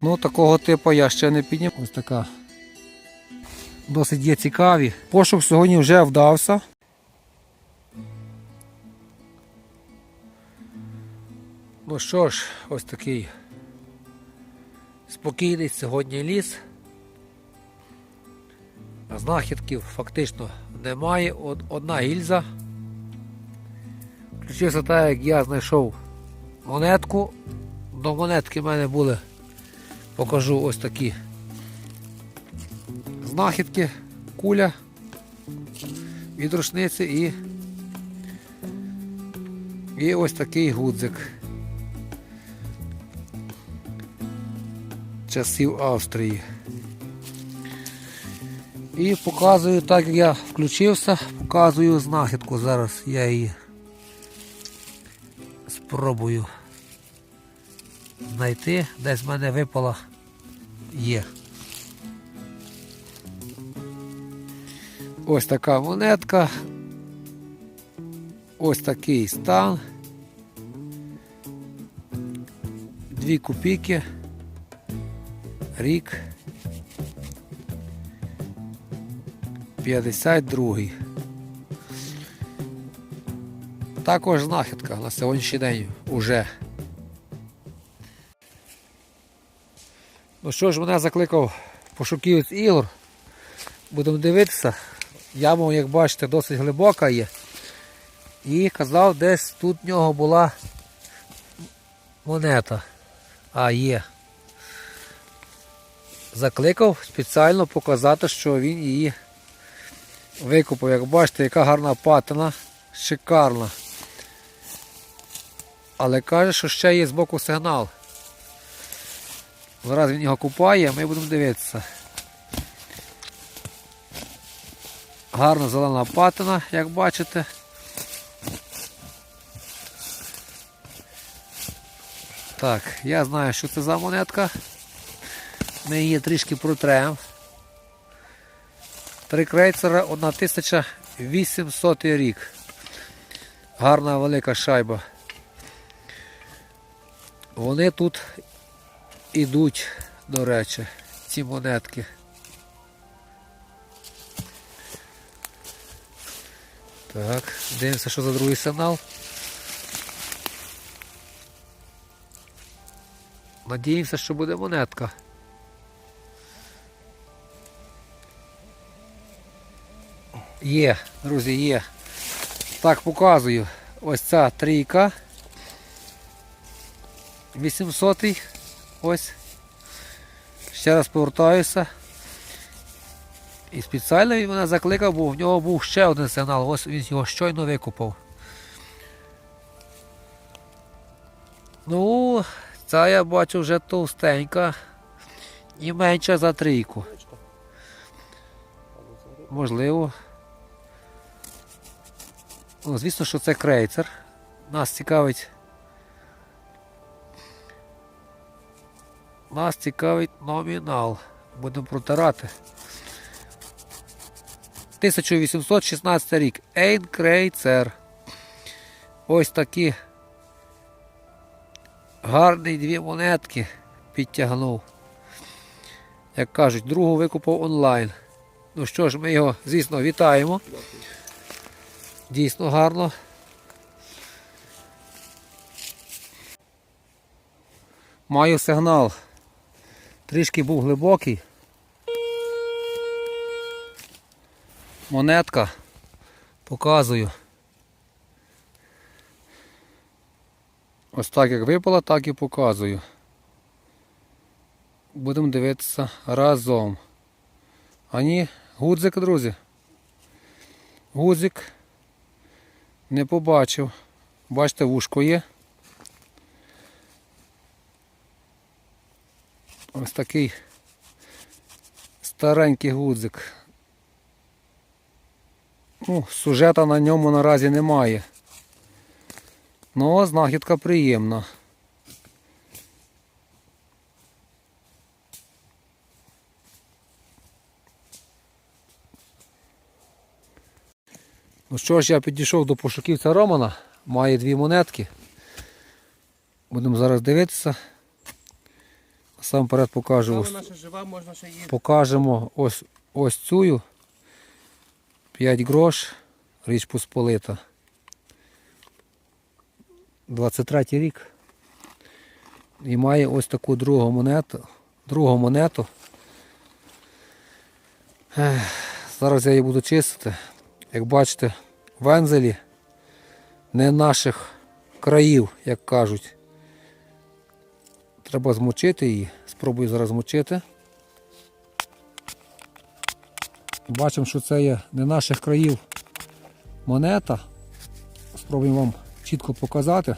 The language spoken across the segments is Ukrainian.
Ну, такого типу я ще не підняв. Ось така. Досить є цікаві. Пошук сьогодні вже вдався. Ну що ж, ось такий спокійний сьогодні ліс. Знахідків фактично немає. Одна гільза. Включився так, як я знайшов монетку. До монетки в мене були, покажу ось такі знахідки, куля від рушниці і, і ось такий гудзик. Часів Австрії. І показую, так як я включився, показую знахідку. Зараз я її спробую знайти. Десь в мене випала є. Ось така монетка. Ось такий стан. Дві копійки. Рік. 52. Також знахідка на сьогоднішній день уже. Ну що ж, мене закликав пошуківець Ігор. Будемо дивитися. Яма, як бачите, досить глибока є. І казав, десь тут в нього була монета. А є. Закликав спеціально показати, що він її викупив. Як бачите, яка гарна патина, шикарна. Але каже, що ще є з боку сигнал. Зараз він його купає, ми будемо дивитися. Гарна зелена патина, як бачите. Так, я знаю, що це за монетка. Ми її трішки протремо. Три крейцера 1800 рік. Гарна велика шайба. Вони тут ідуть, до речі, ці монетки. Так, дивимося, що за другий сигнал. Надіємося, що буде монетка. Є, друзі, є. Так, показую. Ось ця трійка. 800 Ось. Ще раз повертаюся. І спеціально він мене закликав, бо в нього був ще один сигнал. Ось він його щойно викупав. Ну, ця я бачу вже товстенька і менша за трійку. Можливо. Ну, звісно, що це крейцер. Нас цікавить. Нас цікавить номінал. Будемо протирати. 1816 рік. Ейн Крейцер. Ось такі гарні дві монетки підтягнув. Як кажуть, другу викупав онлайн. Ну що ж, ми його, звісно, вітаємо. Дійсно гарно. Маю сигнал. Трішки був глибокий. Монетка. Показую. Ось так як випала, так і показую. Будемо дивитися разом. А ні, гудзик, друзі. Гудзик. Не побачив. Бачите, вушко є. Ось такий старенький гудзик. Ну, сюжета на ньому наразі немає. Ну, знахідка приємна. Ну що ж, я підійшов до пошуківця Романа, має дві монетки. Будемо зараз дивитися. Сам перед покажу. Ось, наша жива, можна ще її. покажемо ось, ось цю. 5 грош, річ Посполита. 23 рік. І має ось таку другу монету. Другу монету. Зараз я її буду чистити. Як бачите, вензелі не наших країв, як кажуть. Треба змочити її. Спробую зараз змочити. Бачимо, що це є не наших країв монета. Спробуємо вам чітко показати.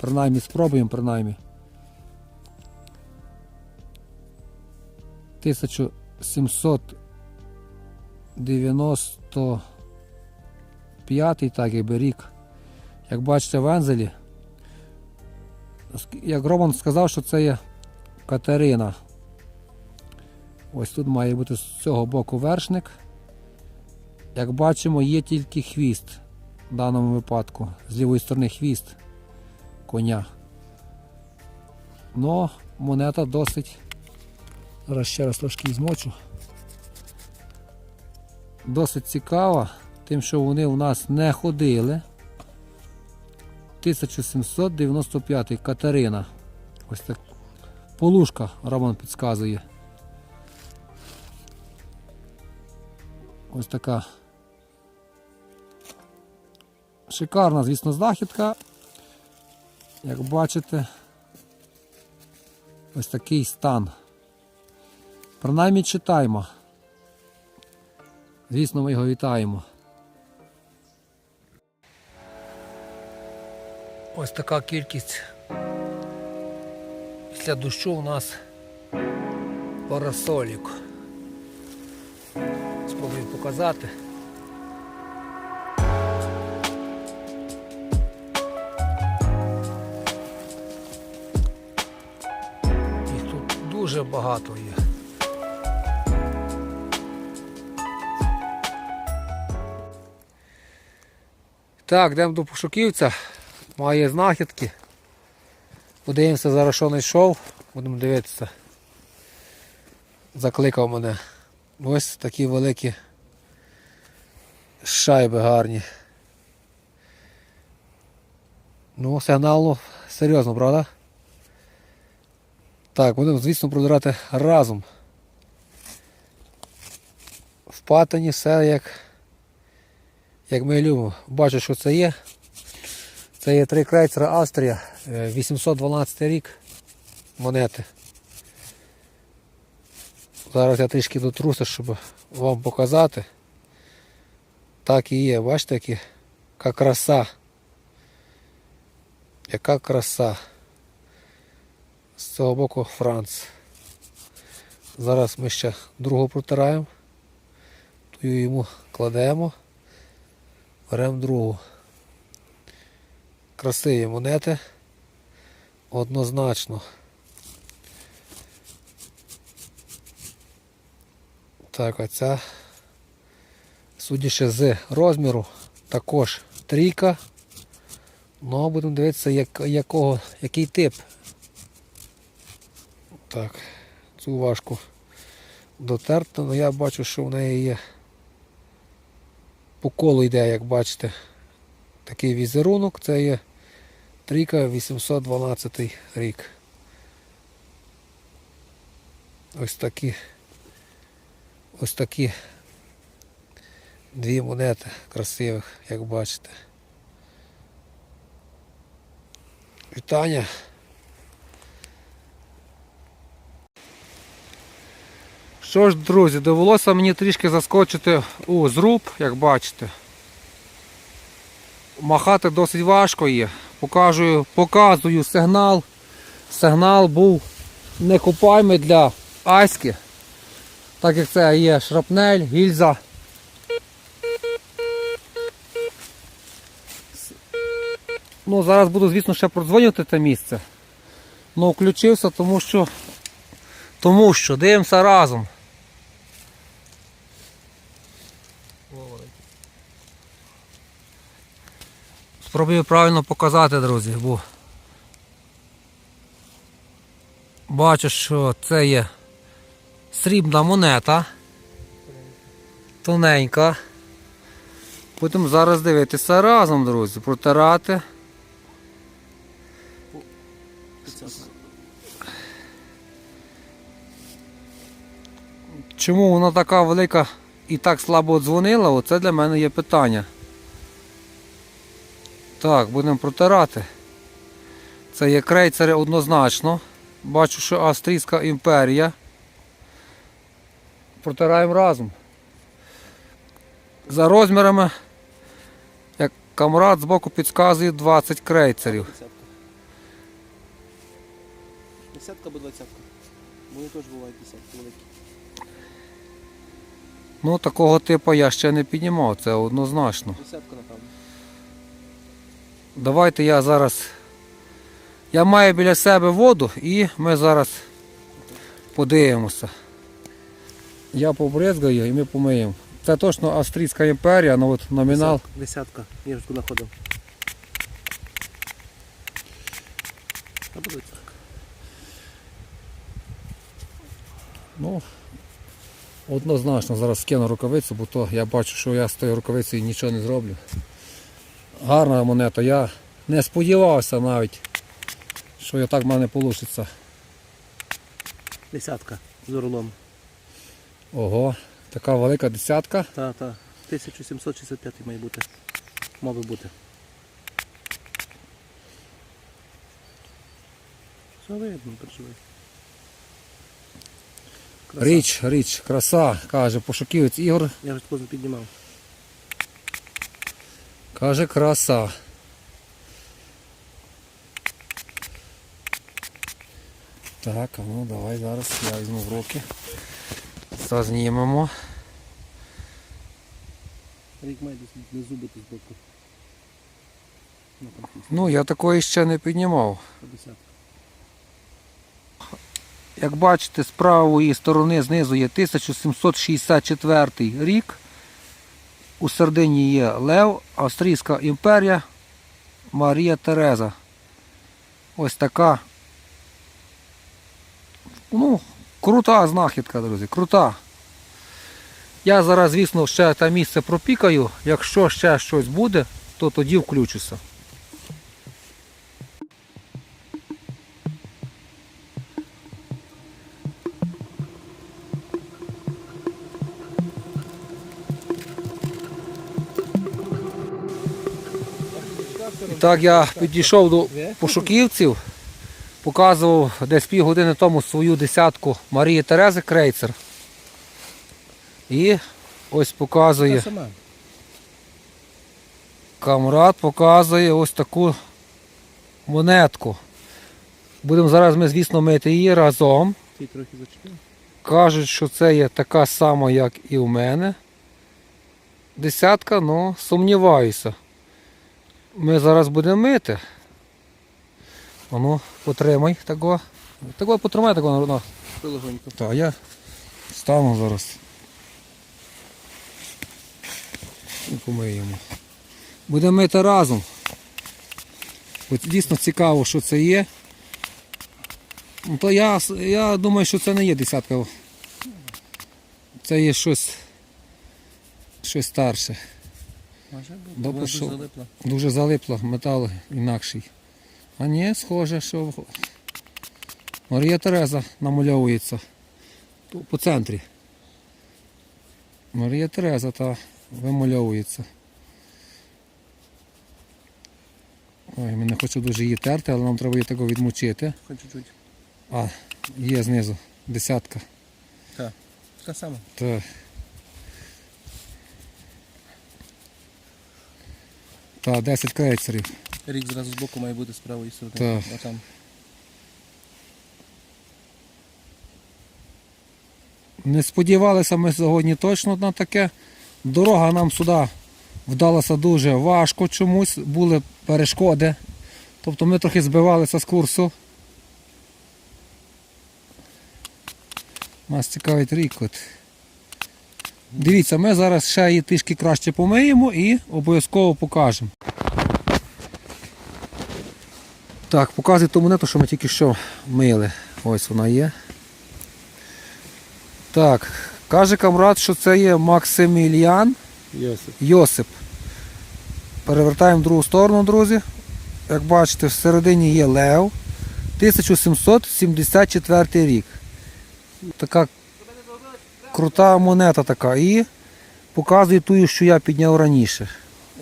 Принаймні спробуємо, принаймні. 1795 так якби рік. Як бачите в Ензелі, як Роман сказав, що це є Катерина. Ось тут має бути з цього боку вершник. Як бачимо, є тільки хвіст в даному випадку. З лівої сторони хвіст коня. Но монета досить. Зараз ще раз трошки змочу. Досить цікава, тим, що вони у нас не ходили. 1795 Катерина. Ось так. Полушка Роман підказує. Ось така шикарна, звісно, знахідка. Як бачите, ось такий стан. Принаймні читаємо. Звісно, ми його вітаємо. Ось така кількість після дощу у нас парасолік. Спробую показати. Їх тут дуже багато є. Так, йдемо до пошуківця. Має знахідки. Подивимося зараз, що знайшов. Будемо дивитися. Закликав мене. Ось такі великі шайби гарні. Ну, сигнал серйозно, правда? Так, будемо, звісно, продирати разом. В патині все як, як ми любимо. Бачу, що це є. Це є три крейцера Австрія, е, 812 рік монети. Зараз я трішки дотруся, щоб вам показати. Так і є, бачите, яка краса. Яка краса. З цього боку Франц. Зараз ми ще другу протираємо. Тую йому кладемо. Беремо другу. Красиві монети. Однозначно. Так, а ця, судячи з розміру, також трійка. Ну, будемо дивитися, як, якого, який тип. Так, цю важку дотерти, але я бачу, що в неї є по колу йде, як бачите, такий візерунок. Це є трійка 812 рік. Ось такі. Ось такі дві монети красивих, як бачите. Вітання. Що ж, друзі, довелося мені трішки заскочити у зруб, як бачите. Махати досить важко є. Покажу, показую сигнал. Сигнал був некупаємий для аськи. Так як це є шрапнель, гільза. Ну, зараз буду, звісно, ще продзвонювати те місце. Ну, включився, тому що. Тому що дивимося разом. Спробую правильно показати, друзі, бо Бачу, що це є срібна монета. Тоненька. Будемо зараз дивитися разом, друзі, протирати. Чому вона така велика і так слабо дзвонила, оце для мене є питання. Так, будемо протирати. Це є крейцери однозначно. Бачу, що Австрійська імперія. Протираємо разом. За розмірами, як камрад збоку підказує 20 крейцерів. Десятка або двадцятка. Вони теж бувають десятки великі. Ну, такого типу я ще не піднімав, це однозначно. Десятка, напевно. Давайте я зараз. Я маю біля себе воду і ми зараз подивимося. Я побризгаю і ми помиємо. Це точно Австрійська імперія, ну от номінал. Десятка. Я ж. Або двадцятка. Ну, однозначно зараз скину рукавицю, бо то я бачу, що я з тою рукавицею нічого не зроблю. Гарна монета. Я не сподівався навіть, що я так в мене вийде. Десятка. З орлом. Ого, така велика десятка. Та, та. 1765 має бути. Мав би бути. Все видно, переживай. Краса. Річ, річ, краса, каже пошуківець Ігор. Я вже поздно піднімав. Каже, краса. Так, а ну давай зараз я візьму в руки. Зазнімемо. Рік має десь не зубити з боку. Ну, Ну, я такої ще не піднімав. Як бачите, з правої сторони знизу є 1764 рік. У середині є Лев, Австрійська імперія, Марія Тереза. Ось така. Ну, крута знахідка, друзі, крута. Я зараз, звісно, ще те місце пропікаю. Якщо ще щось буде, то тоді включуся. І так я підійшов до пошуківців, показував десь півгодини тому свою десятку Марії Терези Крейцер. І ось показує, камрад показує ось таку монетку. Будемо зараз ми, звісно, мити її разом. Кажуть, що це є така сама, як і у мене. Десятка, ну, сумніваюся. Ми зараз будемо мити. А ну, потримай такого. Такого потримай такого. Ну, Легонько. так, я стану зараз. І помиємо. Будемо мити разом. От дійсно цікаво, що це є. Ну, то я, я думаю, що це не є десятка. Це є щось, щось старше. Може бути. Добре, дуже залипла. Дуже залипло, метал інакший. А ні, схоже, що Марія Тереза намальовується. По центрі. Марія Тереза та вимальовується. Ой, ми не хочу дуже її терти, але нам треба її такого відмочити. Хоч чуть-чуть. А, є знизу. Десятка. Така сама. Та. Та, 10 крейцерів. Рік зразу з боку має бути з правої сторони. Так. А там. Не сподівалися ми сьогодні точно на таке. Дорога нам сюди вдалася дуже важко чомусь, були перешкоди. Тобто ми трохи збивалися з курсу. Нас цікавить рік. Дивіться, ми зараз ще її трішки краще помиємо і обов'язково покажемо. Так, показую ту монету, що ми тільки що мили. Ось вона є. Так, каже камрад, що це є Максиміліан Йосип. Йосип. Перевертаємо в другу сторону, друзі. Як бачите, всередині є Лев. 1774 рік. Така крута монета така. І показує ту, що я підняв раніше.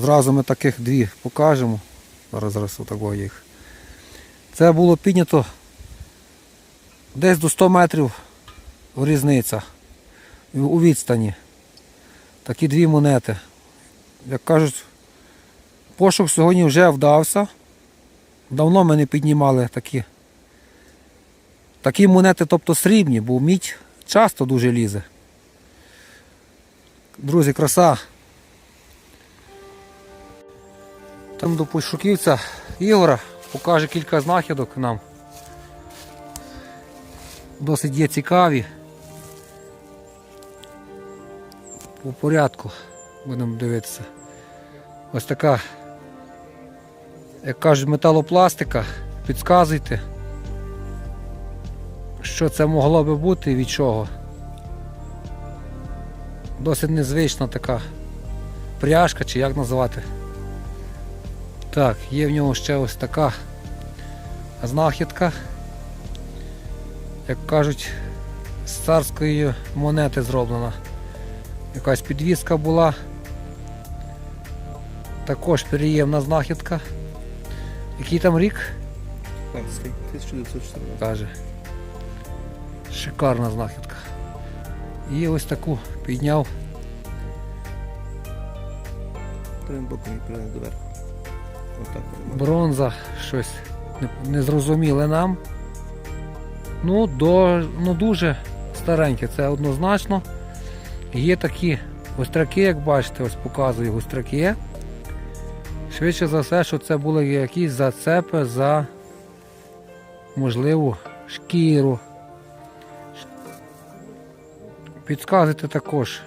Зразу ми таких дві покажемо. Зараз зараз отако їх. Це було піднято десь до 100 метрів різниця у відстані. Такі дві монети. Як кажуть, пошук сьогодні вже вдався. Давно ми не піднімали такі. Такі монети, тобто срібні, бо мідь часто дуже лізе. Друзі, краса. Там до пошуківця Ігора покаже кілька знахідок нам. Досить є цікаві. По порядку будемо дивитися. Ось така, як кажуть, металопластика. Підказуйте, що це могло би бути і від чого. Досить незвична така пряжка, чи як називати. Так, є в нього ще ось така знахідка. Як кажуть, з царської монети зроблена. Якась підвіска була. Також приємна знахідка. Який там рік? 1914. Каже. Шикарна знахідка. І ось таку підняв. Трим боком прямо доверху. Бронза, щось незрозуміле нам. Ну, до, ну дуже стареньке, це однозначно. Є такі гостряки, як бачите, ось показую гостряки. Швидше за все, що це були якісь зацепи за можливу шкіру. Підказуйте також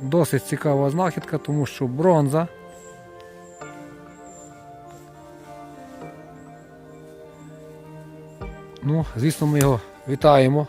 досить цікава знахідка, тому що бронза. Ну, звісно, ми його вітаємо